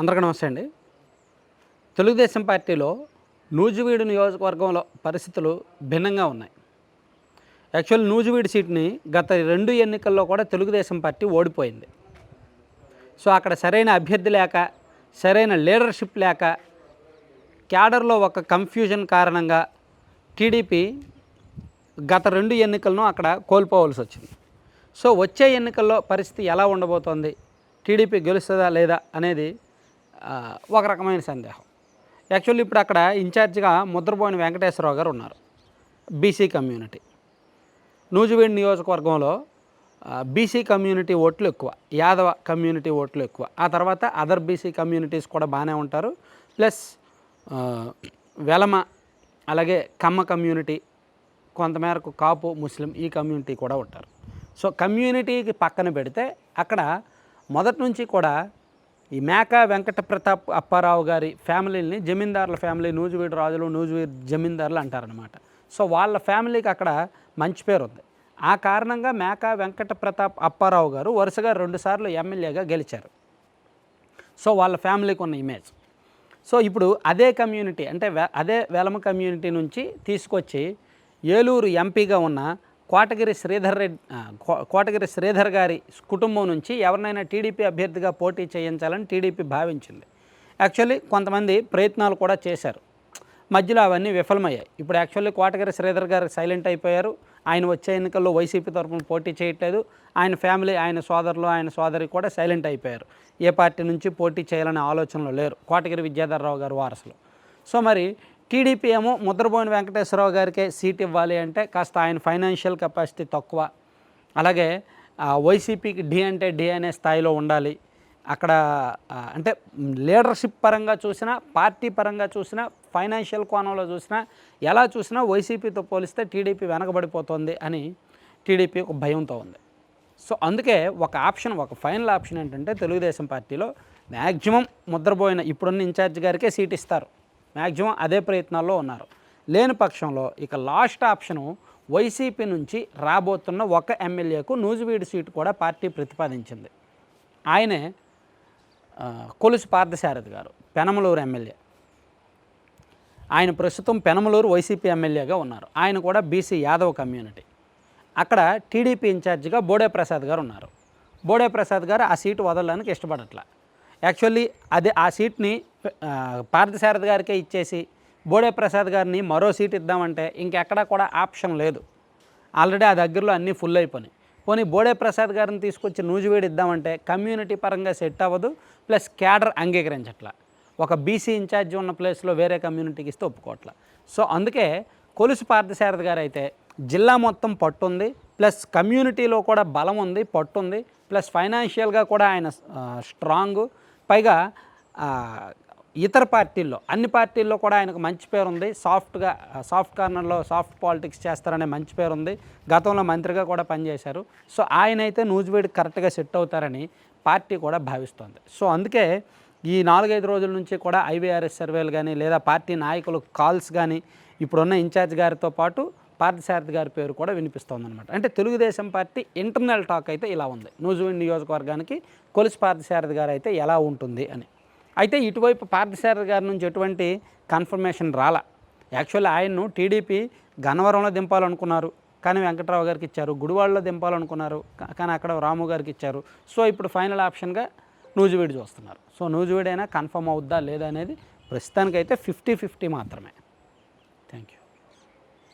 అందరికీ నమస్తే అండి. తెలుగుదేశం పార్టీలో నూజివీడు నియోజకవర్గంలో పరిస్థితులు భిన్నంగా ఉన్నాయి. యాక్చువల్ నూజివీడు సీట్ని గత రెండు ఎన్నికల్లో కూడా తెలుగుదేశం పార్టీ ఓడిపోయింది. సో అక్కడ సరైన అభ్యర్థి లేక సరైన లీడర్షిప్ లేక క్యాడర్లో ఒక కన్ఫ్యూజన్ కారణంగా టీడీపీ గత రెండు ఎన్నికలను అక్కడ కోల్పోవలసి వచ్చింది. సో వచ్చే ఎన్నికల్లో పరిస్థితి ఎలా ఉండబోతోంది? టీడీపీ గెలుస్తుందా లేదా అనేది ఒక రకమైన సందేహం. యాక్చువల్లీ ఇప్పుడు అక్కడ ఇన్ఛార్జిగా ముద్రపోయిన వెంకటేశ్వరరావు గారు ఉన్నారు. బీసీ కమ్యూనిటీ నూజివీడు నియోజకవర్గంలో బీసీ కమ్యూనిటీ ఓట్లు ఎక్కువ యాదవ కమ్యూనిటీ ఓట్లు ఎక్కువ. ఆ తర్వాత అదర్ బీసీ కమ్యూనిటీస్ కూడా బాగానే ఉంటారు. ప్లస్ వెలమ అలాగే కమ్మ కమ్యూనిటీ కొంతమేరకు కాపు ముస్లిం ఈ కమ్యూనిటీ కూడా ఉంటారు. సో కమ్యూనిటీకి పక్కన పెడితే అక్కడ మొదటి నుంచి కూడా ఈ మేక వెంకట ప్రతాప్ అప్పారావు గారి ఫ్యామిలీని జమీందారుల ఫ్యామిలీ నూజివీడు రాజులు నూజువీడు జమీందారులు అంటారనమాట సో వాళ్ళ ఫ్యామిలీకి అక్కడ మంచి పేరు ఉంది. ఆ కారణంగా మేక వెంకట ప్రతాప్ అప్పారావు గారు వరుసగా రెండుసార్లు ఎమ్మెల్యేగా గెలిచారు. సో వాళ్ళ ఫ్యామిలీకి ఉన్న ఇమేజ్. సో ఇప్పుడు అదే కమ్యూనిటీ అంటే వె- అదే వెలమ కమ్యూనిటీ నుంచి తీసుకొచ్చి ఏలూరు ఎంపీగా ఉన్న కోటగిరి శ్రీధర్ రెడ్డి కో- కోటగిరి శ్రీధర్ గారి కుటుంబం నుంచి ఎవరినైనా టీడీపీ అభ్యర్థిగా పోటీ చేయించాలని టీడీపీ భావించింది. యాక్చువల్లీ కొంతమంది ప్రయత్నాలు కూడా చేశారు. మధ్యలో అవన్నీ విఫలమయ్యాయి. ఇప్పుడు యాక్చువల్లీ కోటగిరి శ్రీధర్ గారు సైలెంట్ అయిపోయారు. ఆయన వచ్చే ఎన్నికల్లో వైసీపీ తరఫున పోటీ చేయట్లేదు. ఆయన ఫ్యామిలీ ఆయన సోదరులు ఆయన సోదరి కూడా సైలెంట్ అయిపోయారు. ఏ పార్టీ నుంచి పోటీ చేయాలనే ఆలోచనలో లేరు కోటగిరి విద్యాధర్రావు గారు వారసులు. సో మరి టీడీపీ ఏమో ముద్రబోయిన వెంకటేశ్వరరావు గారికే సీట్ ఇవ్వాలి అంటే కాస్త ఆయన ఫైనాన్షియల్ కెపాసిటీ తక్కువ. అలాగే వైసీపీకి డి అంటే డి అనే స్థాయిలో ఉండాలి. అక్కడ అంటే లీడర్షిప్ పరంగా చూసినా పార్టీ పరంగా చూసినా ఫైనాన్షియల్ కోణంలో చూసినా ఎలా చూసినా వైసీపీతో పోలిస్తే టీడీపీ వెనకబడిపోతుంది అని టీడీపీ ఒక భయంతో ఉంది. సో అందుకే ఒక ఆప్షన్ ఒక ఫైనల్ ఆప్షన్ ఏంటంటే తెలుగుదేశం పార్టీలో మ్యాక్సిమం ముద్రపోయిన ఇప్పుడున్న ఇన్ఛార్జ్ గారికే సీట్ ఇస్తారు. మ్యాక్సిమం అదే ప్రయత్నాల్లో ఉన్నారు. లేని పక్షంలో ఇక లాస్ట్ ఆప్షను వైసీపీ నుంచి రాబోతున్న ఒక ఎమ్మెల్యేకు నూజివీడు సీటు కూడా పార్టీ ప్రతిపాదించింది. ఆయనే కొలుసు పార్థసారథి గారు పెనమలూరు ఎమ్మెల్యే. ఆయన ప్రస్తుతం పెనమలూరు వైసీపీ ఎమ్మెల్యేగా ఉన్నారు. ఆయన కూడా బీసీ యాదవ్ కమ్యూనిటీ. అక్కడ టీడీపీ ఇన్ఛార్జిగా బోడే ప్రసాద్ గారు ఉన్నారు. బోడే ప్రసాద్ గారు ఆ సీటు వదలడానికి ఇష్టపడట్లా. యాక్చువల్లీ అదే ఆ సీట్ని పార్థసారథి గారికే ఇచ్చేసి బోడే ప్రసాద్ గారిని మరో సీట్ ఇద్దామంటే ఇంకెక్కడా కూడా ఆప్షన్ లేదు. ఆల్రెడీ ఆ దగ్గరలో అన్నీ ఫుల్ అయిపోయినాయి. పోనీ బోడే ప్రసాద్ గారిని తీసుకొచ్చి నూజివేడి ఇద్దామంటే కమ్యూనిటీ పరంగా సెట్ అవ్వదు ప్లస్ క్యాడర్ అంగీకరించట్లా. ఒక బీసీ ఇన్ఛార్జ్ ఉన్న ప్లేస్లో వేరే కమ్యూనిటీకి ఇస్తే ఒప్పుకోవట్లా. సో అందుకే కొలుసు పార్థసారథి గారు అయితే జిల్లా మొత్తం పట్టుంది ప్లస్ కమ్యూనిటీలో కూడా బలం ఉంది పట్టుంది ప్లస్ ఫైనాన్షియల్గా కూడా ఆయన స్ట్రాంగ్. పైగా ఇతర పార్టీల్లో అన్ని పార్టీల్లో కూడా ఆయనకు మంచి పేరు ఉంది సాఫ్ట్గా సాఫ్ట్ కార్నర్లో సాఫ్ట్ పాలిటిక్స్ చేస్తారనే మంచి పేరు ఉంది గతంలో మంత్రిగా కూడా పనిచేశారు. సో ఆయన అయితే నూజివేడి కరెక్ట్గా సెట్ అవుతారని పార్టీ కూడా భావిస్తోంది. సో అందుకే ఈ నాలుగైదు రోజుల నుంచి కూడా ఐవీఆర్ఎస్ సర్వేలు కానీ లేదా పార్టీ నాయకులు కాల్స్ కానీ ఇప్పుడున్న ఇన్ఛార్జ్ గారితో పాటు పార్థసారథి గారి పేరు కూడా వినిపిస్తోంది అనమాట అంటే తెలుగుదేశం పార్టీ ఇంటర్నల్ టాక్ అయితే ఇలా ఉంది. నూజివీడ్ నియోజకవర్గానికి కొలుసు పార్థసారథి గారు అయితే ఎలా ఉంటుంది అని. అయితే ఇటువైపు పార్థసారథి గారి నుంచి ఎటువంటి కన్ఫర్మేషన్ రాలా. యాక్చువల్లీ ఆయన్ను టీడీపీ గన్నవరంలో దింపాలనుకున్నారు. కానీ వెంకట్రావు గారికి ఇచ్చారు. గుడివాడలో దింపాలనుకున్నారు. కానీ అక్కడ రాము గారికి ఇచ్చారు. సో ఇప్పుడు ఫైనల్ ఆప్షన్గా నూజివీడు చూస్తున్నారు. సో నూజివీడైనా కన్ఫర్మ్ అవుద్దా లేదా అనేది ప్రస్తుతానికైతే ఫిఫ్టీ ఫిఫ్టీ మాత్రమే. Thank you